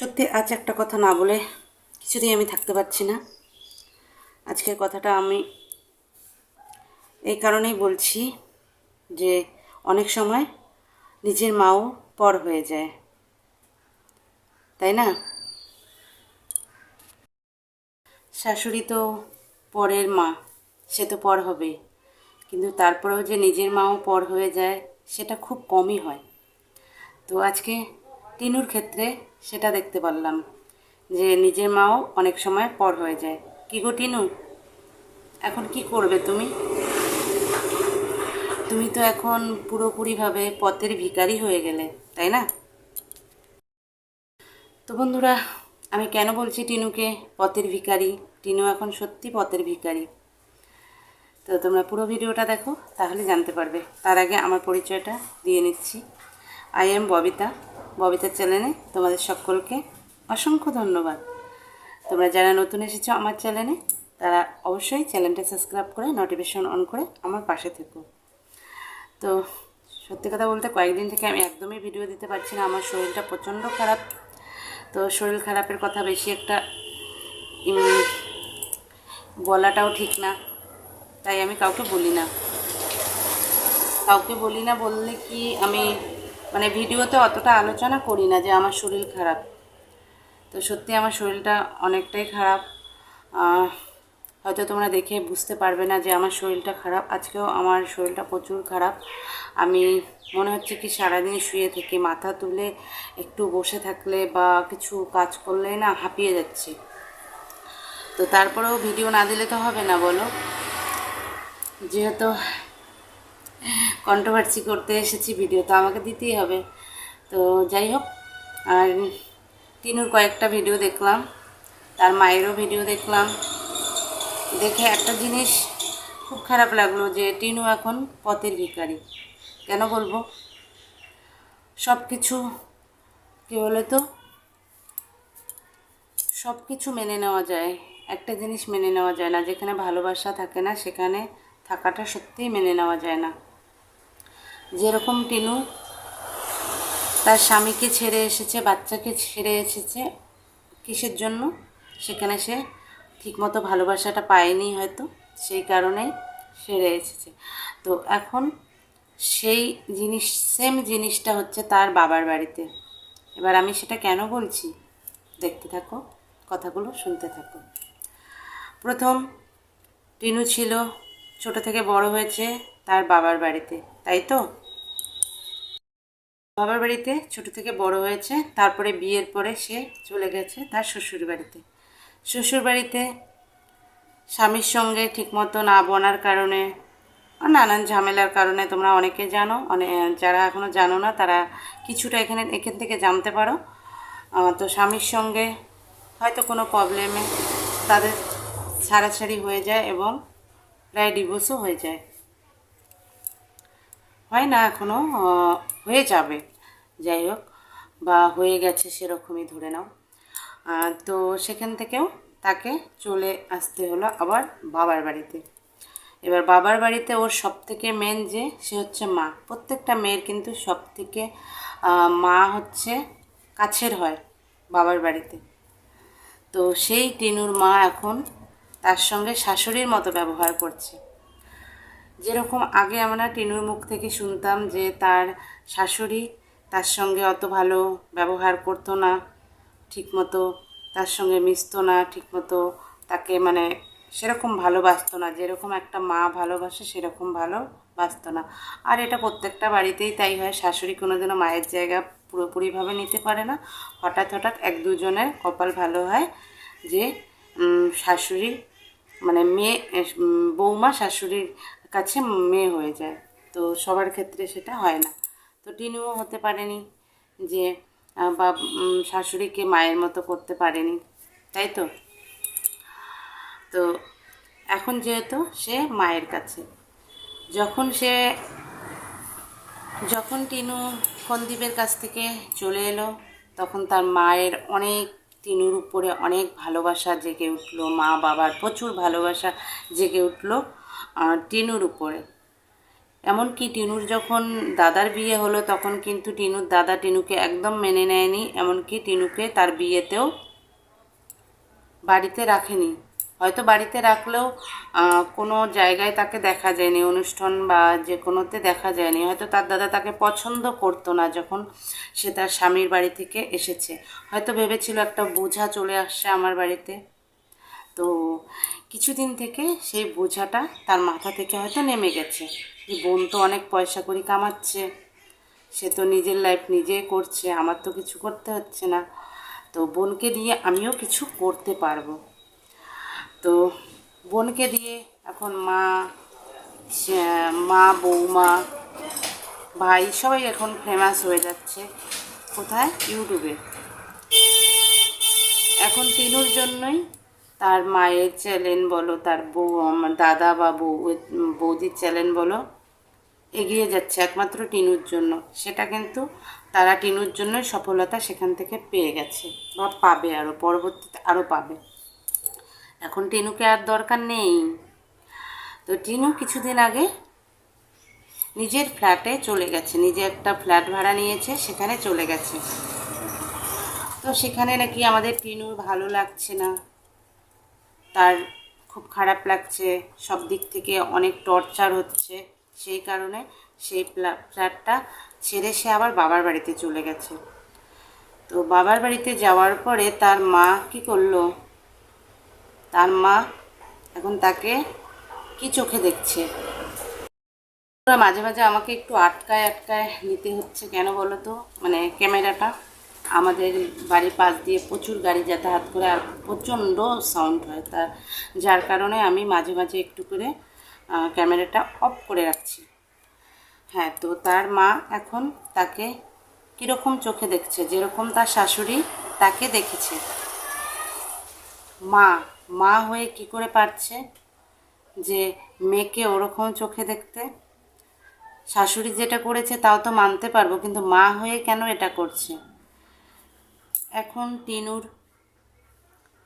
সত্যি আজ একটা কথা না বলে কিছুতেই আমি থাকতে পারছি না। আজকের কথাটা আমি এই কারণেই বলছি যে অনেক সময় নিজের মাও পর হয়ে যায়। তাই না? শাশুড়ি তো পরের মা, সে তো পর হবে। কিন্তু তারপরেও যে নিজের মাও পর হয়ে যায়, সেটা খুব কমই হয়। তো আজকে টিনুর ক্ষেত্রে সেটা দেখতে পারলাম যে নিজের মাও অনেক সময় পর হয়ে যায়। কি গো টিনু? এখন কি করবে তুমি? তুমি তো এখন পুরোপুরিভাবে পথের ভিকারি হয়ে গেলে, তাই না? তো বন্ধুরা, আমি কেন বলছি টিনুকে পথের ভিখারি? টিনু এখন সত্যি পথের ভিকারি তো তোমরা পুরো ভিডিওটা দেখো, তাহলে জানতে পারবে। তার আগে আমার পরিচয়টা দিয়ে নিচ্ছি। I am Babita. ববিতার চ্যানেলে তোমাদের সকলকে অসংখ্য ধন্যবাদ। তোমরা যারা নতুন এসেছ আমার চ্যানেলে, তারা অবশ্যই চ্যানেলটা সাবস্ক্রাইব করে নোটিফিকেশন অন করে আমার পাশে থেকো। তো সত্যি কথা বলতে কয়েকদিন থেকে আমি একদমই ভিডিও দিতে পারছি না, আমার শরীরটা প্রচণ্ড খারাপ। তো শরীর খারাপের কথা বেশি একটা বলাটাও ঠিক না, তাই আমি কাউকে বলি না। কাউকে বলি না বললে কি আমি মানে ভিডিওতে অতটা আলোচনা করি না যে আমার শরীর খারাপ। তো সত্যি আমার শরীরটা অনেকটাই খারাপ। হয়তো তোমরা দেখে বুঝতে পারবে না যে আমার শরীরটা খারাপ। আজকেও আমার শরীরটা প্রচুর খারাপ। আমি মনে হচ্ছে কি সারাদিন শুয়ে থেকে মাথা তুলে একটু বসে থাকলে বা কিছু কাজ করলে না হাঁপিয়ে যাচ্ছি। তো তারপরেও ভিডিও না দিলে তো হবে না বলো? যেহেতু কন্ট্রোভার্সি করতে এসেছি ভিডিও তো আমাকে দিতেই হবে। তো যাই হোক, আর তিনুর কয়েকটা ভিডিও দেখলাম, তার মায়েরও ভিডিও দেখলাম। দেখে একটা জিনিস খুব খারাপ লাগল যে টিনু এখন পথের ভিখারি। কেন বলব? সব কিছু কী বলে তো? সব কিছু মেনে নেওয়া যায়, একটা জিনিস মেনে নেওয়া যায় না। যেখানে ভালোবাসা থাকে না, সেখানে থাকাটা সত্যিই মেনে নেওয়া যায় না। যেরকম টিনু তার স্বামীকে ছেড়ে এসেছে, বাচ্চাকে ছেড়ে এসেছে কিসের জন্য? সেখানে সে ঠিকমতো ভালোবাসাটা পায়নি হয়তো, সেই কারণেই সেরে এসেছে। তো এখন সেই জিনিস সেম জিনিসটা হচ্ছে তার বাবার বাড়িতে। এবার আমি সেটা কেন বলছি? দেখতে থাকো, কথাগুলো শুনতে থাকো। প্রথম, টিনু ছিল, ছোট থেকে বড় হয়েছে তার বাবার বাড়িতে, তাই তো? বাবার বাড়িতে, ছোট থেকে বড় হয়েছে, তারপরে বিয়ের পরে সে চলে গেছে তার শ্বশুর বাড়িতে। শ্বশুর বাড়িতে স্বামীর সঙ্গে ঠিকমতো না বনার কারণে নানান ঝামেলার কারণে তোমরা অনেকে জানো অনেক যারা এখনও জানো না, তারা কিছুটা এখানে, এখান থেকে জানতে পারো। তো স্বামীর সঙ্গে হয়তো কোনো প্রবলেমে তাদের ছাড়াছাড়ি হয়ে যায় এবং প্রায় ডিভোর্সও হয়ে যায়। হয় না এখনও হয়ে যাবে। যাই হোক, বা হয়ে গেছে সেরকমই ধরে নাও। তো সেখান থেকেও তাকে চলে আসতে হলো আবার বাবার বাড়িতে। এবার বাবার বাড়িতে ওর সব থেকে মেন যে, সে হচ্ছে মা। প্রত্যেকটা মেয়ের কিন্তু সব থেকে মা হচ্ছে কাছের হয় বাবার বাড়িতে। তো সেই টিনুর মা এখন তার সঙ্গে শাশুড়ির মতো ব্যবহার করছে। যেরকম আগে আমরা টিনুর মুখ থেকে শুনতাম যে তার শাশুড়ি তার সঙ্গে অত ভালো ব্যবহার করতো না, ঠিকমতো তার সঙ্গে মিশতো না, ঠিকমতো তাকে মানে সেরকম ভালোবাসতো না, যেরকম একটা মা ভালোবাসে সেরকম ভালোবাসতো না। আর এটা প্রত্যেকটা বাড়িতেই তাই হয়, শাশুড়ি কোনোদিনও মায়ের জায়গা পুরোপুরিভাবে নিতে পারে না। হঠাৎ হঠাৎ এক দুজনের কপাল ভালো হয় যে শাশুড়ি মানে মেয়ে বৌমা শাশুড়ির কাছে মেয়ে হয়ে যায়। তো সবার ক্ষেত্রে সেটা হয় না। তো টিনুও হতে পারেনি যে বা শাশুড়িকে মায়ের মতো করতে পারেনি, তাই তো? তো এখন যেহেতু সে মায়ের কাছে, যখন সে, যখন টিনু কন্দীপের কাছ থেকে চলে এলো, তখন তার মায়ের অনেক, টিনুর উপরে অনেক ভালোবাসা জেগে উঠল মা বাবার প্রচুর ভালোবাসা জেগে উঠল টিনুর উপরে। এমনকি টিনুর যখন দাদার বিয়ে হলো, তখন কিন্তু টিনুর দাদা টিনুকে একদম মেনে নেয়নি, এমনকি টিনুকে তার বিয়েতেও বাড়িতে রাখেনি। হয়তো বাড়িতে রাখলেও কোনো জায়গায় তাকে দেখা যায়নি, অনুষ্ঠান বা যে কোনোতে দেখা যায়নি। হয়তো তার দাদা তাকে পছন্দ করতো না যখন সে তার স্বামীর বাড়ি থেকে এসেছে। হয়তো ভেবেছিল একটা বোঝা চলে আসছে আমার বাড়িতে। তো কিছুদিন থেকে সেই বোঝাটা তার মাথা থেকে হয়তো নেমে গেছে। বোন তো অনেক পয়সা করি কামাচ্ছে, সে তো নিজের লাইফ নিজেই করছে, আমার তো কিছু করতে হচ্ছে না। তো বোনকে দিয়ে আমিও কিছু করতে পারব। তো বোনকে দিয়ে এখন মা মা, বৌমা, ভাই সবাই এখন ফেমাস হয়ে যাচ্ছে। কোথায়? ইউটিউবে এখন তিনুর জন্যই তার মায়ের চ্যানেল বলো, তার বউ দাদা বা বউ বৌদির চ্যানেল বলো এগিয়ে যাচ্ছে একমাত্র টিনুর জন্য। সেটা কিন্তু তারা টিনুর জন্যই সফলতা সেখান থেকে পেয়ে গেছে। বা পাবে আরও পরবর্তীতে আরও পাবে। এখন টিনুকে আর দরকার নেই। তো টিনু কিছুদিন আগে নিজের ফ্ল্যাটে চলে গেছে। নিজে একটা ফ্ল্যাট ভাড়া নিয়েছে, সেখানে চলে গেছে। তো সেখানে নাকি আমাদের টিনুর ভালো লাগছে না। তার খুব খারাপ লাগছে। সব দিক থেকে অনেক টর্চার হচ্ছে। সেই কারণে সেই ফ্ল্যা- ফ্ল্যাটটা ছেড়ে সে আবার বাবার বাড়িতে চলে গেছে। তো বাবার বাড়িতে যাওয়ার পরে তার মা কি করল? তার মা এখন তাকে কি চোখে দেখছে? মাঝে মাঝে আমাকে একটু আটকায় আটকায় নিতে হচ্ছে কেন বলো তো? মানে ক্যামেরাটা আমাদের বাড়ির পাশ দিয়ে প্রচুর গাড়ি যাতায়াত করে আর প্রচণ্ড সাউন্ড হয়। তার যার কারণে আমি মাঝে মাঝে একটু করে ক্যামেরাটা অফ করে রাখছি। হ্যাঁ তো তার মা এখন তাকে কীরকম চোখে দেখছে? যেরকম তার শাশুড়ি তাকে দেখেছে। মা মা হয়ে কি করে পারছে যে মেয়েকে ওরকম চোখে দেখতে? শাশুড়ি যেটা করেছে তাও তো মানতে পারব, কিন্তু মা হয়ে কেন এটা করছে? এখন টিনুর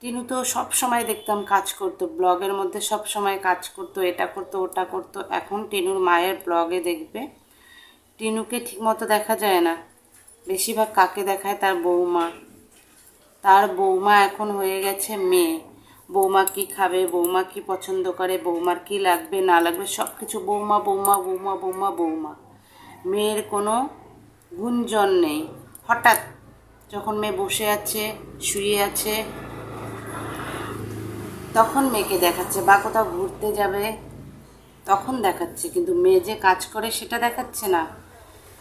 টিনু তো সব সময় দেখতাম কাজ করতো, ব্লগের মধ্যে সব সময় কাজ করতো, এটা করতো, ওটা করতো। এখন টিনুর মায়ের ব্লগে দেখবে। টিনুকে ঠিকমতো দেখা যায় না। বেশিরভাগ কাকে দেখায়? তার বৌমা। তার বৌমা এখন হয়ে গেছে মেয়ে। বৌমা কি খাবে? বৌমা কি পছন্দ করে? বৌমার কি লাগবে? না লাগবে? সব কিছু বৌমা বৌমা বৌমা বৌমা বৌমা। মেয়ের কোনো গুঞ্জন নেই। হঠাৎ যখন মেয়ে বসে আছে, শুয়ে আছে তখন মেয়েকে দেখাচ্ছে, বা কোথাও ঘুরতে যাবে, তখন দেখাচ্ছে, কিন্তু মেয়ে যে কাজ করে সেটা দেখাচ্ছে না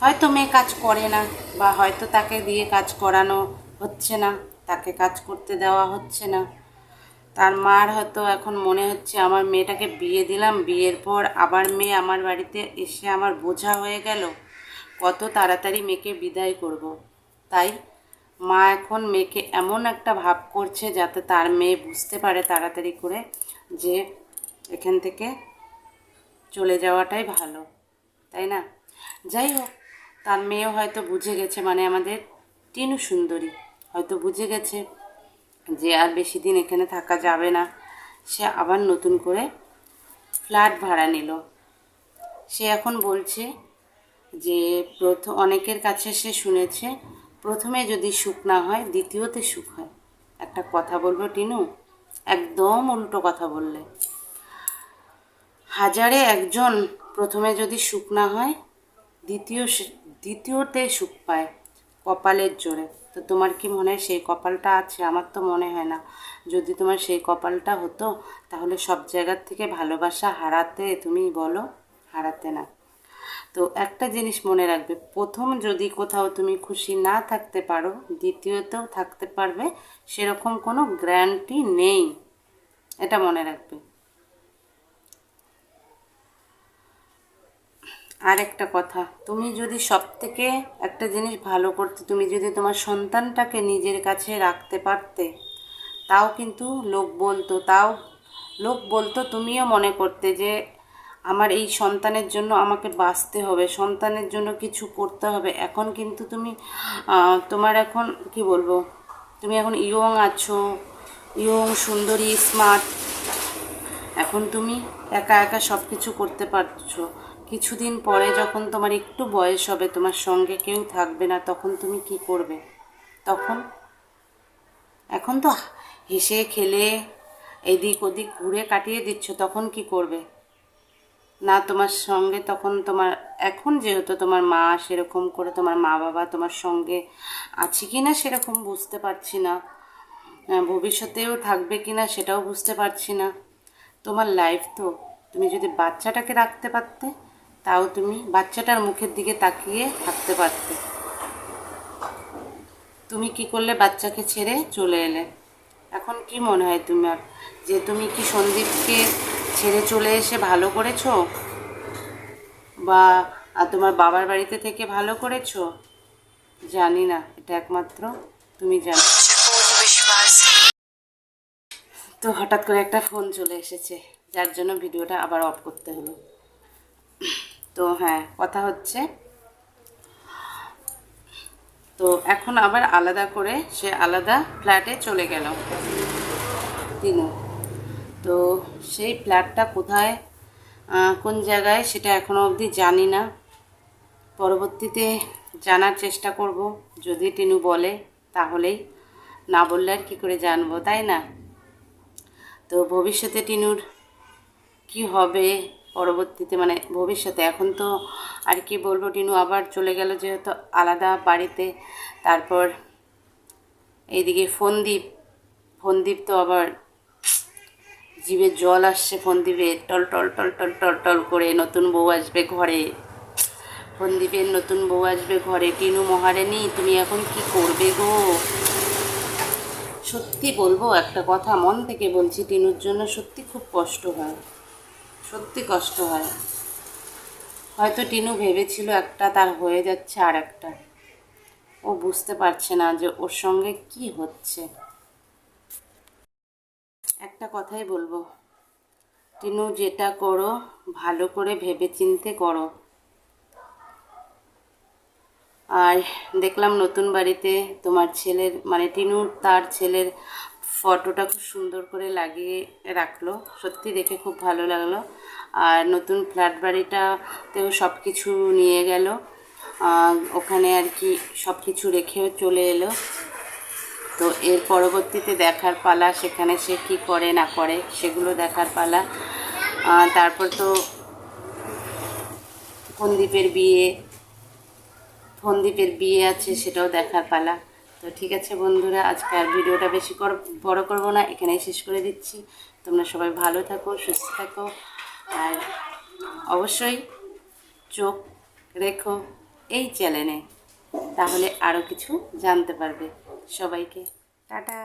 হয়তো মেয়ে কাজ করে না, বা হয়তো তাকে দিয়ে কাজ করানো হচ্ছে না, তাকে কাজ করতে দেওয়া হচ্ছে না তার মার হয়তো এখন মনে হচ্ছে, আমার মেয়েটাকে বিয়ে দিলাম, বিয়ের পর আবার মেয়ে আমার বাড়িতে এসে আমার বোঝা হয়ে গেল, কত তাড়াতাড়ি মেয়েকে বিদায় করব। তাই মা এখন মেয়েকে এমন একটা ভাব করছে যাতে তার মেয়ে বুঝতে পারে তাড়াতাড়ি করে যে এখান থেকে চলে যাওয়াটাই ভালো, তাই না? যাই হোক, তার মেয়েও হয়তো বুঝে গেছে মানে আমাদের টিনু সুন্দরী, হয়তো বুঝে গেছে যে আর বেশি দিন এখানে থাকা যাবে না। সে আবার নতুন করে ফ্ল্যাট ভাড়া নিল। সে এখন বলছে যে প্রথম অনেকের কাছে সে শুনেছে প্রথমে যদি সুখ না হয়, দ্বিতীয়তে সুখ হয়। একটা কথা বলব, টিনু? একদম উল্টো কথা বললে। হাজারে একজন প্রথমে যদি সুখ না হয়, দ্বিতীয় দ্বিতীয়তে সুখ পায় কপালের জোরে। তো তোমার কি মনে হয় সেই কপালটা আছে? আমার তো মনে হয় না। যদি তোমার সেই কপালটা হতো, তাহলে সব জায়গার থেকে ভালোবাসা হারাতে তুমি বলো, হারাতে না। তো একটা জিনিস মনে রাখবে, প্রথম যদি কোথাও তুমি খুশি না থাকতে পারো, দ্বিতীয়তেও থাকতে পারবে, সেরকম কোনো গ্যারান্টি নেই। এটা মনে রাখবে। আর একটা কথা, তুমি যদি সব থেকে একটা জিনিস ভালো করতে, তুমি যদি তোমার সন্তানটাকে নিজের কাছে রাখতে পারতে, তাও কিন্তু লোক বলতো, তাও লোক বলতো তুমিও মনে করতে যে আমার এই সন্তানের জন্য আমাকে বাঁচতে হবে, সন্তানের জন্য কিছু করতে হবে। এখন কিন্তু তুমি তোমার এখন, কি বলব, তুমি এখন ইয়ং আছো, ইয়ং, সুন্দরী স্মার্ট এখন তুমি একা একা সব কিছু করতে পারছ। কিছুদিন পরে যখন তোমার একটু বয়স হবে, তোমার সঙ্গে কেউ থাকবে না, তখন তুমি কি করবে? তখন? এখন তো হেসে, খেলে, এদিক ওদিক ঘুরে কাটিয়ে দিচ্ছ, তখন কি করবে? না তোমার সঙ্গে তখন তোমার, এখন যেহেতু তোমার মা সেরকম করে তোমার মা বাবা তোমার সঙ্গে আছে কি না সেরকম বুঝতে পারছি না। ভবিষ্যতেও থাকবে কি না সেটাও বুঝতে পারছি না। তোমার লাইফ তো, তুমি যদি বাচ্চাটাকে রাখতে পারতে, তাও তুমি বাচ্চাটার মুখের দিকে তাকিয়ে থাকতে পারতে। তুমি কি করলে বাচ্চাকে ছেড়ে চলে এলে? এখন কি মনে হয় তোমার? যে তুমি কি সন্দীপকে ছেড়ে চলে এসে ভালো করেছ? বা, আর তোমার বাবার বাড়িতে থেকে ভালো করেছ? জানি না, এটা একমাত্র তুমি জানো। তো হঠাৎ করে একটা ফোন চলে এসেছে, যার জন্য ভিডিওটা আবার অফ করতে হলো। তো হ্যাঁ কথা হচ্ছে, তো এখন আবার আলাদা করে সে আলাদা ফ্ল্যাটে চলে গেল। তিনু। তো সেই ফ্ল্যাটটা কোথায় কোন জায়গায় সেটা এখনও অবধি জানি না। পরবর্তীতে জানার চেষ্টা করব, যদি টিনু বলে তাহলেই। না বললে আর কী করে জানব, তাই না? তো ভবিষ্যতে টিনুর কি হবে পরবর্তীতে? মানে ভবিষ্যতে, এখন তো আর কি বলব, টিনু আবার চলে গেল যেহেতু আলাদা বাড়িতে। তারপর এইদিকে ফন্দীপ ফন্দীপ তো আবার জিভে জল আসছে ফন্দীপের টল টল টল টল টল টল করে নতুন বউ আসবে ঘরে। ফন্দীপের নতুন বউ আসবে ঘরে। টিনু মহারানী, তুমি এখন কি করবে গো? সত্যি বলব, একটা কথা মন থেকে বলছি, টিনুর জন্য সত্যি খুব কষ্ট হয়। সত্যি কষ্ট হয়। হয়তো টিনু ভেবেছিল একটা, তার হয়ে যাচ্ছে আর একটা ও বুঝতে পারছে না যে ওর সঙ্গে কি হচ্ছে। একটা কথাই বলব। টিনু, যেটা করো, ভালো করে ভেবে চিনতে করো। আর দেখলাম নতুন বাড়িতে তোমার ছেলের মানে টিনুর তার ছেলের ফটোটা খুব সুন্দর করে লাগিয়ে রাখল। সত্যি দেখে খুব ভালো লাগল। আর নতুন ফ্ল্যাট বাড়িটাতেও সব কিছু নিয়ে গেল। ওখানে আর কি সব কিছু রেখেও চলে এলো। তো এর পরবর্তীতে দেখার পালা, সেখানে সে কী করে, না করে, সেগুলো দেখার পালা। তারপর তো ফন্দীপের বিয়ে ফন্দীপের বিয়ে আছে, সেটাও দেখার পালা। তো ঠিক আছে বন্ধুরা, আজকে আর ভিডিওটা বেশি কর, বড় করব না, এখানেই শেষ করে দিচ্ছি। তোমরা সবাই ভালো থাকো, সুস্থ থাকো, আর অবশ্যই চোখ রেখো এই চ্যানেলে, তাহলে আরও কিছু জানতে পারবে। সবাইকে। টাটা।